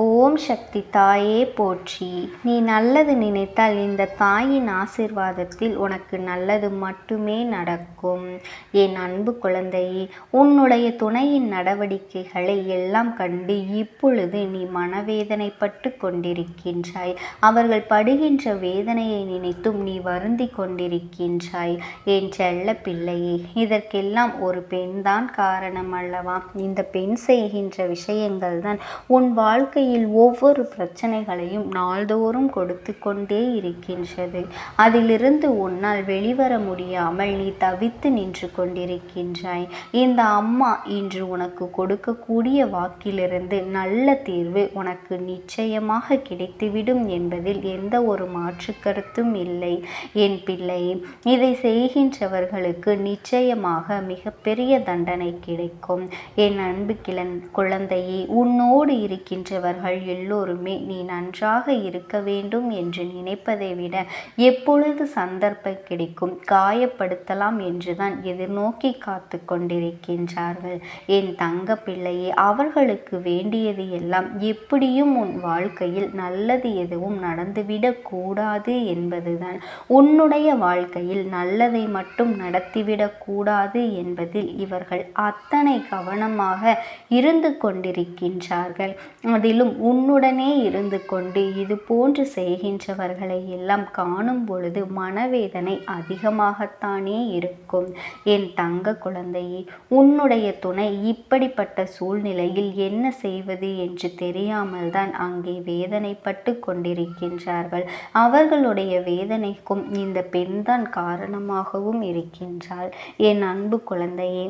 ஓம் சக்தி தாயே போற்றி. நீ நல்லது நினைத்தால் இந்த தாயின் ஆசிர்வாதத்தில் உனக்கு நல்லது மட்டுமே நடக்கும். என் அன்பு குழந்தையே உன்னுடைய துணையின் நடவடிக்கைகளை எல்லாம் கண்டு இப்பொழுது நீ மனவேதனைப்பட்டு கொண்டிருக்கின்றாய். அவர்கள் படுகின்ற வேதனையை நினைத்தும் நீ வருந்தி கொண்டிருக்கின்றாய். என் செல்ல பிள்ளையே இதற்கெல்லாம் ஒரு பெண்தான் காரணம் அல்லவா? இந்த பெண் செய்கின்ற விஷயங்கள் தான் உன் வாழ்க்கை வாழ்க்கையில் ஒவ்வொரு பிரச்சனைகளையும் நாள்தோறும் கொடுத்து கொண்டே இருக்கின்றது. அதிலிருந்து உன்னால் வெளிவர முடியாமல் நீ தவித்து நின்று கொண்டிருக்கின்றாய். இந்த அம்மா இன்று உனக்கு கொடுக்கக்கூடிய வாக்கிலிருந்து நல்ல தீர்வு உனக்கு நிச்சயமாக கிடைத்துவிடும் என்பதில் எந்த ஒரு மாற்று கருத்தும் இல்லை. என் பிள்ளை இதை செய்கின்றவர்களுக்கு நிச்சயமாக மிகப்பெரிய தண்டனை கிடைக்கும். என் அன்பு கிளன் குழந்தையை உன்னோடு இருக்கின்றவர் அவர்கள் எல்லோருமே நீ நன்றாக இருக்க வேண்டும் என்று நினைப்பதை விட எப்பொழுது சந்தர்ப்பம் கிடைக்கும் காயப்படுத்தலாம் என்றுதான் எதிர்நோக்கி காத்து கொண்டிருக்கின்றார்கள். என் தங்க பிள்ளையே அவர்களுக்கு வேண்டியது எல்லாம் எப்படியும் உன் வாழ்க்கையில் நல்லது எதுவும் நடந்துவிடக் கூடாது என்பதுதான். உன்னுடைய வாழ்க்கையில் நல்லதை மட்டும் நடத்திவிடக் கூடாது என்பதில் இவர்கள் அத்தனை கவனமாக இருந்து கொண்டிருக்கின்றார்கள். அதிலும் மேலும் உன்னுடனே இருந்து கொண்டு இது போன்று செய்கின்றவர்களை எல்லாம் காணும் பொழுது மனவேதனை அதிகமாகத்தானே இருக்கும். என் தங்க குழந்தையே உன்னுடைய துணை இப்படிப்பட்ட சூழ்நிலையில் என்ன செய்வது என்று தெரியாமல் தான் அங்கே வேதனைப்பட்டு கொண்டிருக்கின்றார்கள். அவர்களுடைய வேதனைக்கும் இந்த பெண்தான் காரணமாகவும் இருக்கின்றாள். என் அன்பு குழந்தையே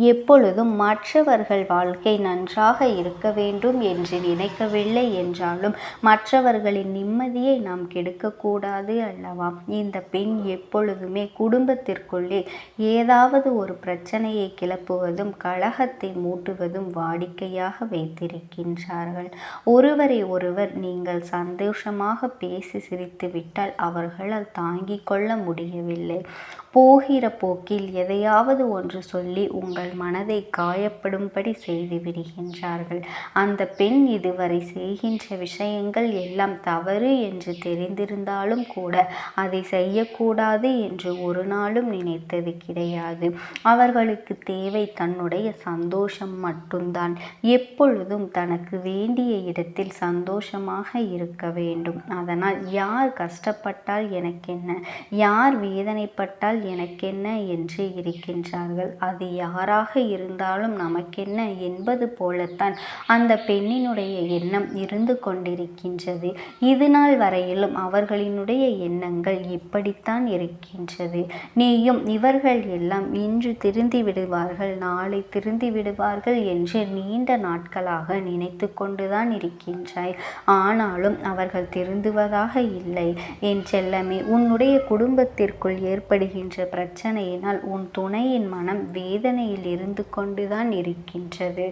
எப்பொழுதும் மற்றவர்கள் வாழ்க்கை நன்றாக இருக்க வேண்டும் என்று நினைக்கவில்லை என்றாலும் மற்றவர்களின் நிம்மதியை நாம் கெடுக்கக்கூடாது அல்லவா? இந்த பெண் எப்பொழுதுமே குடும்பத்திற்குள்ளே ஏதாவது ஒரு பிரச்சனையை கிளப்புவதும் கழகத்தை மூட்டுவதும் வாடிக்கையாக வைத்திருக்கின்றார்கள். ஒருவரை ஒருவர் நீங்கள் சந்தோஷமாக பேசி சிரித்துவிட்டால் அவர்களால் தாங்கிக் கொள்ள முடியவில்லை. போகிற போக்கில் எதையாவது ஒன்று சொல்லி உங்கள் மனதை காயப்படும்படி செய்து விடுகின்றார்கள். அந்த பெண் இதுவரை செய்கின்ற விஷயங்கள் எல்லாம் தவறு என்று தெரிந்திருந்தாலும் கூட அதை செய்யக்கூடாது என்று ஒரு நாளும் நினைத்தது கிடையாது. அவர்களுக்கு தேவை தன்னுடைய சந்தோஷம் மட்டும்தான். எப்பொழுதும் தனக்கு வேண்டிய இடத்தில் சந்தோஷமாக இருக்க வேண்டும். அதனால் யார் கஷ்டப்பட்டால் எனக்கென்ன? யார் வேதனைப்பட்டால் எனக்கென்ன என்று இருக்கின்றார்கள். அது யாராக இருந்தாலும் நமக்கென்ன என்பது போலத்தான் அந்த பெண்ணினுடைய எண்ணம் இருந்து கொண்டிருக்கின்றது. இது நாள் வரையிலும் அவர்களினுடைய எண்ணங்கள் இப்படித்தான் இருக்கின்றது. நீயும் இவர்கள் எல்லாம் இன்று திருந்தி விடுவார்கள் நாளை திருந்தி விடுவார்கள் என்று நீண்ட நாட்களாக நினைத்து கொண்டுதான் இருக்கின்றாய். ஆனாலும் அவர்கள் திருந்துவதாக இல்லை. என் செல்லமே உன்னுடைய குடும்பத்திற்குள் ஏற்படுகின்ற என்ற பிரச்சனையினால் உன் துணையின் மனம் வேதனையில் இருந்து கொண்டுதான் இருக்கின்றது.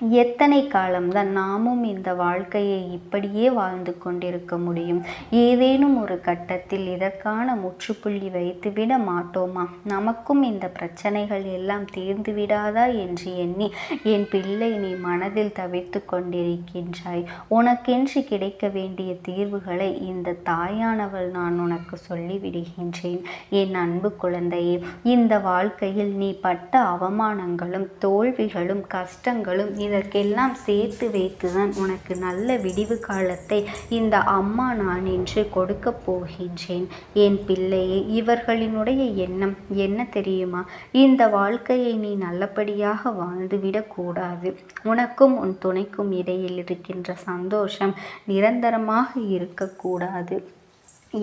எத்தனை காலம்தான் நாமும் இந்த வாழ்க்கையை இப்படியே வாழ்ந்து கொண்டிருக்க முடியும்? ஏதேனும் ஒரு கட்டத்தில் இதற்கான முற்றுப்புள்ளி வைத்துவிட மாட்டோமா? நமக்கும் இந்த பிரச்சனைகள் எல்லாம் தீர்ந்து விடாதா என்று எண்ணி என் பிள்ளை நீ மனதில் தவிர்த்து கொண்டிருக்கின்றாய். உனக்கென்று கிடைக்க வேண்டிய தீர்வுகளை இந்த தாயானவள் நான் உனக்கு சொல்லிவிடுகின்றேன் என் அன்பு குழந்தையே இந்த வாழ்க்கையில் நீ பட்ட அவமானங்களும் தோல்விகளும் கஷ்டங்களும் இதற்கெல்லாம் சேர்த்து வைத்துதான் உனக்கு நல்ல விடிவு காலத்தை இந்த அம்மா நான் என்று கொடுக்க போகின்றேன். என் பிள்ளையே இவர்களினுடைய எண்ணம் என்ன தெரியுமா? இந்த வாழ்க்கையை நீ நல்லபடியாக வாழ்ந்துவிடக்கூடாது உனக்கும் உன் துணைக்கும் இடையில் இருக்கின்ற சந்தோஷம் நிரந்தரமாக இருக்கக்கூடாது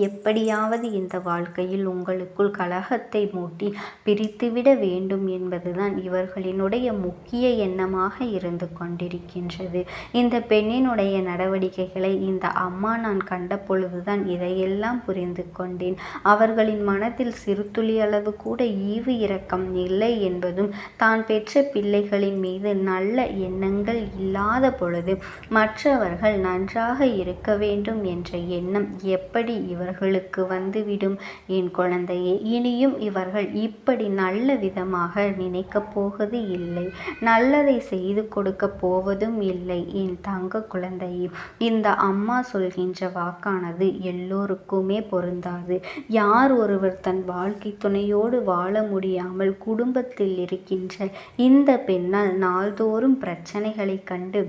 எப்படியாவது இந்த வாழ்க்கையில் உங்களுக்குள் கலகத்தை மூட்டி பிரித்துவிட வேண்டும் என்பதுதான் இவர்களினுடைய முக்கிய எண்ணமாக இருந்து கொண்டிருக்கின்றது. இந்த பெண்ணினுடைய நடவடிக்கைகளை இந்த அம்மா நான் கண்ட பொழுதுதான் இதையெல்லாம் புரிந்து கொண்டேன். அவர்களின் மனத்தில் சிறுதுளி அளவு கூட ஈவு இரக்கம் இல்லை என்பதும் தான் பெற்ற பிள்ளைகளின் மீது நல்ல எண்ணங்கள் இல்லாத பொழுது மற்றவர்கள் நன்றாக இருக்க வேண்டும் என்ற எண்ணம் எப்படி இவர் இவர்களுக்கு வந்துவிடும். என் குழந்தையே இனியும் இவர்கள் இப்படி நல்ல விதமாக நினைக்கப் போவது இல்லை. நல்லதை செய்து கொடுக்க போவதும் இல்லை. என் தங்க குழந்தையே இந்த அம்மா சொல்கின்ற வாக்கானது எல்லோருக்குமே பொருந்தாது. யார் ஒருவர் தன் வாழ்க்கை துணையோடு வாழ முடியாமல் குடும்பத்தில் இருக்கின்ற இந்த பெண்ணால் நாள்தோறும் பிரச்சனைகளைக் கண்டு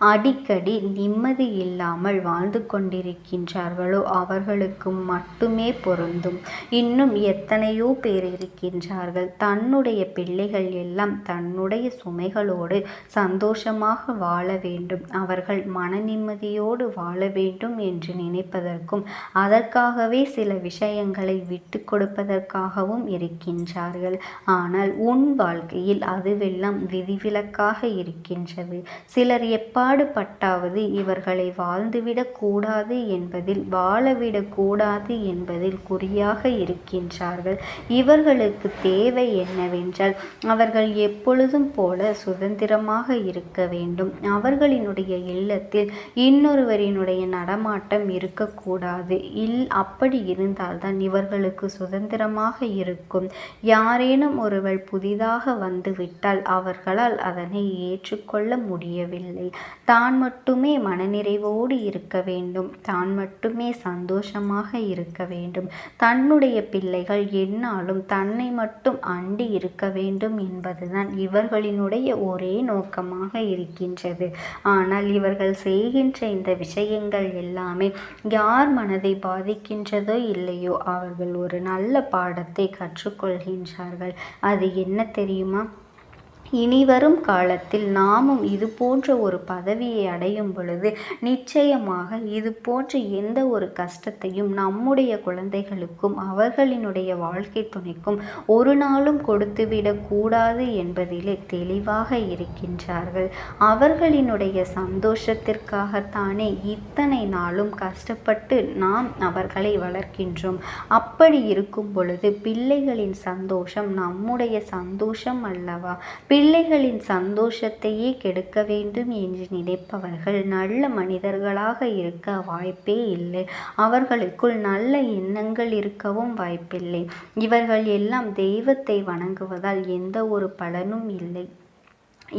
அடிக்கடி நிம்மதி இல்லாமல் வாழ்ந்து கொண்டிருக்கின்றார்களோ அவர்களுக்கு மட்டுமே பொருந்தும். இன்னும் எத்தனையோ பேர் இருக்கின்றார்கள். தன்னுடைய பிள்ளைகள் எல்லாம் தன்னுடைய சுமைகளோடு சந்தோஷமாக வாழ வேண்டும். அவர்கள் மன நிம்மதியோடு வாழ வேண்டும் என்று நினைப்பதற்கும் அதற்காகவே சில விஷயங்களை விட்டு கொடுப்பதற்காகவும் இருக்கின்றார்கள். ஆனால் உன் வாழ்க்கையில் அதுவெல்லாம் விதிவிலக்காக இருக்கின்றது. சிலர் எப்பா பாடுபட்டாவது இவர்களை வாழ்ந்துவிடக் கூடாது என்பதில் வாழவிடக் கூடாது என்பதில் குறியாக இருக்கின்றார்கள். இவர்களுக்கு தேவை என்னவென்றால் அவர்கள் எப்பொழுதும் போல சுதந்திரமாக இருக்க வேண்டும். அவர்களினுடைய இல்லத்தில் இன்னொருவரினுடைய நடமாட்டம் இருக்கக்கூடாது இல் அப்படி இருந்தால்தான் இவர்களுக்கு சுதந்திரமாக இருக்கும். யாரேனும் ஒருவள் புதிதாக வந்துவிட்டால் அவர்களால் அதனை ஏற்றுக்கொள்ள முடியவில்லை. தான் மட்டுமே மனநிறைவோடு இருக்க வேண்டும். தான் மட்டுமே சந்தோஷமாக இருக்க வேண்டும். தன்னுடைய பிள்ளைகள் என்னாலும் தன்னை மட்டும் அண்டி இருக்க வேண்டும் என்பதுதான் இவர்களினுடைய ஒரே நோக்கமாக இருக்கின்றது. ஆனால் இவர்கள் செய்கின்ற இந்த விஷயங்கள் எல்லாமே யார் மனதை பாதிக்கின்றதோ இல்லையோ அவர்கள் ஒரு நல்ல பாடத்தை கற்றுக்கொள்கின்றார்கள். அது என்ன தெரியுமா? இனிவரும் காலத்தில் நாமும் இது போன்ற ஒரு பதவியை அடையும் பொழுது நிச்சயமாக இது போன்ற எந்த ஒரு கஷ்டத்தையும் நம்முடைய குழந்தைகளுக்கும் அவர்களினுடைய வாழ்க்கை துணைக்கும் ஒரு நாளும் கொடுத்துவிடக்கூடாது என்பதிலே தெளிவாக இருக்கின்றார்கள். அவர்களினுடைய சந்தோஷத்திற்காகத்தானே இத்தனை நாளும் கஷ்டப்பட்டு நாம் அவர்களை வளர்க்கின்றோம். அப்படி இருக்கும் பொழுது பிள்ளைகளின் சந்தோஷம் நம்முடைய சந்தோஷம் அல்லவா? பிள்ளைகளின் சந்தோஷத்தையே கெடுக்க வேண்டும் என்று நினைப்பவர்கள் நல்ல மனிதர்களாக இருக்க வாய்ப்பே இல்லை. அவர்களுக்குள் நல்ல எண்ணங்கள் இருக்கவும் வாய்ப்பில்லை. இவர்கள் எல்லாம் தெய்வத்தை வணங்குவதால் எந்த ஒரு பலனும் இல்லை.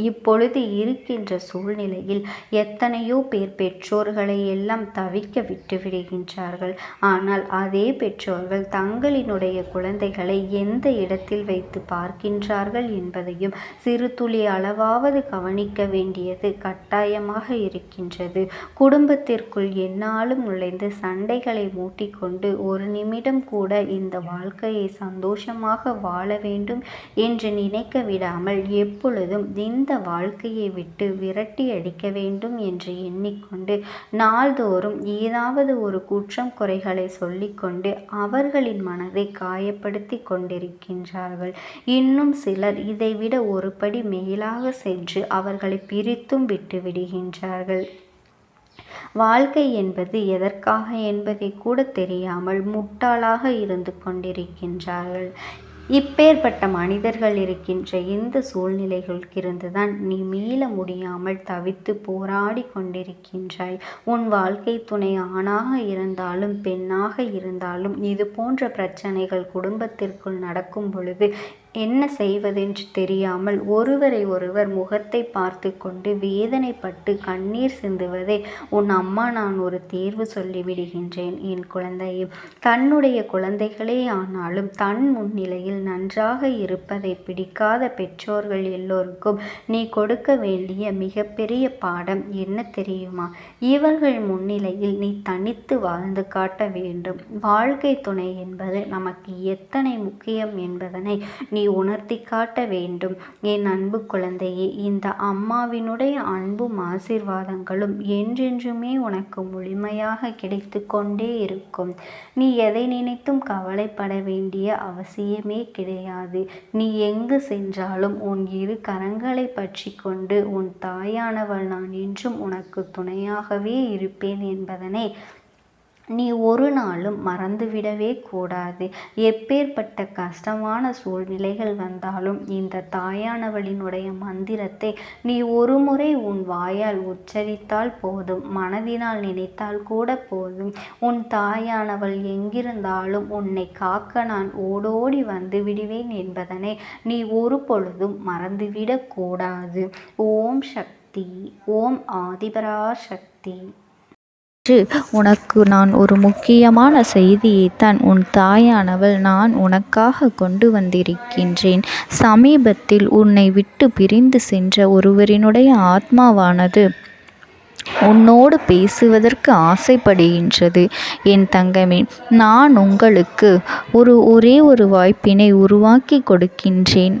இப்பொழுது இருக்கின்ற சூழ்நிலையில் எத்தனையோ பேர் பெற்றோர்களை எல்லாம் தவிக்க விட்டு விடுகின்றார்கள். ஆனால் அதே பெற்றோர்கள் தங்களினுடைய குழந்தைகளை எந்த இடத்தில் வைத்து பார்க்கின்றார்கள் என்பதையும் சிறு துளி அளவாவது கவனிக்க வேண்டியது கட்டாயமாக இருக்கின்றது. குடும்பத்திற்குள் என்னாலும் நுழைந்து சண்டைகளை மூட்டிக்கொண்டு ஒரு நிமிடம் கூட இந்த வாழ்க்கையை சந்தோஷமாக வாழ வேண்டும் என்று நினைக்க விடாமல் எப்பொழுதும் இந்த இந்த வாழ்க்கையை விட்டு விரட்டி அடிக்க வேண்டும் என்று எண்ணிக்கொண்டு நாள்தோறும் ஏதாவது ஒரு குற்றம் குறைகளை சொல்லிக்கொண்டு அவர்களின் மனதை காயப்படுத்தி கொண்டிருக்கின்றார்கள். இன்னும் சிலர் இதைவிட ஒருபடி மேலாக சென்று அவர்களை பிரித்தும் விட்டு விடுகின்றார்கள். வாழ்க்கை என்பது எதற்காக என்பதை கூட தெரியாமல் முட்டாளாக இருந்து கொண்டிருக்கின்றார்கள். இப்பேற்பட்ட மனிதர்கள் இருக்கின்ற இந்த சூழ்நிலைகளுக்கிருந்துதான் நீ மீள முடியாமல் தவித்து போராடி கொண்டிருக்கின்றாய். உன் வாழ்க்கை துணை ஆணாக இருந்தாலும் பெண்ணாக இருந்தாலும் இது போன்ற பிரச்சனைகள் குடும்பத்திற்குள் நடக்கும் பொழுது என்ன செய்வதென்று தெரியாமல் ஒருவரை ஒருவர் முகத்தை பார்த்து கொண்டு வேதனைப்பட்டு கண்ணீர் சிந்துவதை உன் அம்மா நான் ஒரு தேர்வு சொல்லிவிடுகின்றேன் என் குழந்தையை. தன்னுடைய குழந்தைகளே ஆனாலும் தன் முன்னிலையில் நன்றாக இருப்பதை பிடிக்காத பெற்றோர்கள் எல்லோருக்கும் நீ கொடுக்க வேண்டிய மிகப்பெரிய பாடம் என்ன தெரியுமா? இவர்கள் முன்னிலையில் நீ தனித்து வாழ்ந்து காட்ட வேண்டும். வாழ்க்கை துணை என்பது நமக்கு எத்தனை முக்கியம் என்பதனை நீ உணர்த்தி காட்ட வேண்டும். என் அன்பு குழந்தையே இந்த அம்மாவினுடைய அன்பும் ஆசீர்வாதங்களும் என்றென்றுமே உனக்கு முழுமையாக கிடைத்து கொண்டே இருக்கும். நீ எதை நினைத்தும் கவலைப்பட வேண்டிய அவசியமே கிடையாது. நீ எங்கு சென்றாலும் உன் இரு கரங்களை பற்றி கொண்டு உன் தாயானவள் நான் என்றும் உனக்கு துணையாகவே இருப்பேன் என்பதனை நீ ஒரு நாளும் மறந்துவிடவே கூடாது. எப்பேற்பட்ட கஷ்டமான சூழ்நிலைகள் வந்தாலும் இந்த தாயானவளினுடைய மந்திரத்தை நீ ஒரு முறை உன் வாயால் உச்சரித்தால் போதும் மனதினால் நினைத்தால் கூட போதும். உன் தாயானவள் எங்கிருந்தாலும் உன்னை காக்க நான் ஓடோடி வந்து விடுவேன் என்பதனை நீ ஒரு பொழுதும் மறந்துவிடக்கூடாது ஓம் சக்தி. ஓம் ஆதிபராசக்தி. என்று உனக்கு நான் ஒரு முக்கியமான செய்தியைத்தான் உன் தாயானவள் நான் உனக்காக கொண்டு வந்திருக்கின்றேன். சமீபத்தில் உன்னை விட்டு பிரிந்து சென்ற ஒருவரினுடைய ஆத்மாவானது உன்னோடு பேசுவதற்கு ஆசைப்படுகின்றது. என் தங்கமே நான் உங்களுக்கு ஒரு ஒரே ஒரு வாய்ப்பினை உருவாக்கி கொடுக்கின்றேன்.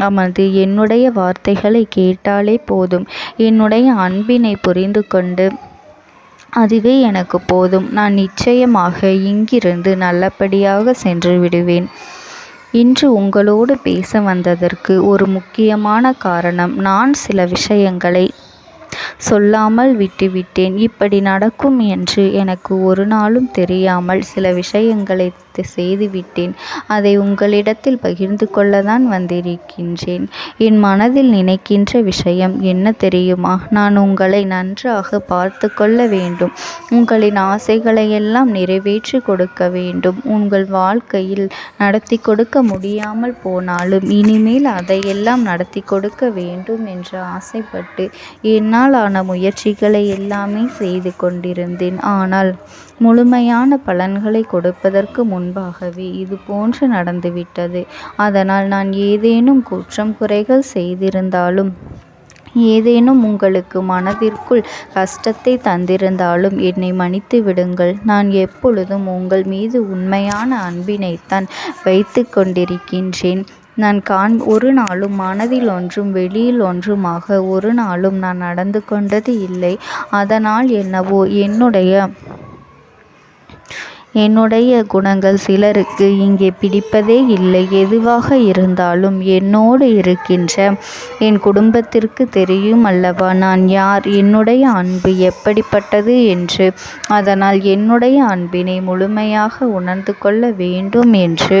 அமர்ந்து என்னுடைய வார்த்தைகளை கேட்டாலே போதும். என்னுடைய அன்பினை புரிந்து கொண்டு அதுவே எனக்கு போதும். நான் நிச்சயமாக இங்கிருந்து நல்லபடியாக சென்று விடுவேன். இன்று உங்களோடு பேச வந்ததற்கு ஒரு முக்கியமான காரணம். நான் சில விஷயங்களை சொல்லாமல் விட்டுவிட்டேன். இப்படி நடக்கும் என்று எனக்கு ஒரு நாளும் தெரியாமல் சில விஷயங்களை செய்துவிட்டேன் அதை உங்களிடத்தில் பகிர்ந்து கொள்ளதான் வந்திருக்கின்றேன். என் மனதில் நினைக்கின்ற விஷயம் என்ன தெரியுமா? நான் உங்களை நன்றாக பார்த்து கொள்ள வேண்டும். உங்களின் ஆசைகளை எல்லாம் நிறைவேற்றி கொடுக்க வேண்டும். உங்கள் வாழ்க்கையில் நடத்தி கொடுக்க முடியாமல் போனாலும் இனிமேல் அதையெல்லாம் நடத்தி கொடுக்க வேண்டும் என்று ஆசைப்பட்டு என்னால் ஆன முயற்சிகளை எல்லாமே செய்து கொண்டிருந்தேன். ஆனால் முழுமையான பலன்களை கொடுப்பதற்கு முன்பாகவே இது போன்று நடந்துவிட்டது. அதனால் நான் ஏதேனும் குற்றம் குறைகள் செய்திருந்தாலும் ஏதேனும் உங்களுக்கு மனதிற்குள் கஷ்டத்தை தந்திருந்தாலும் என்னை மன்னித்து விடுங்கள். நான் எப்பொழுதும் உங்கள் மீது உண்மையான அன்பினைத்தான் வைத்து கொண்டிருக்கின்றேன். நான் காண் ஒரு நாளும் மனதில் ஒன்றும் வெளியில் ஒன்றுமாக ஒரு நாளும் நான் நடந்து கொண்டது இல்லை. அதனால் என்னவோ என்னுடைய என்னுடைய குணங்கள் சிலருக்கு இங்கே பிடிப்பதே இல்லை. எதுவாக இருந்தாலும் என்னோடு இருக்கின்ற என் குடும்பத்திற்கு தெரியும் அல்லவா? நான் யார்? என்னுடைய அன்பு எப்படிப்பட்டது என்று. அதனால் என்னுடைய அன்பினை முழுமையாக உணர்ந்து கொள்ள வேண்டும் என்று.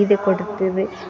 செய்து கொடுத்தது.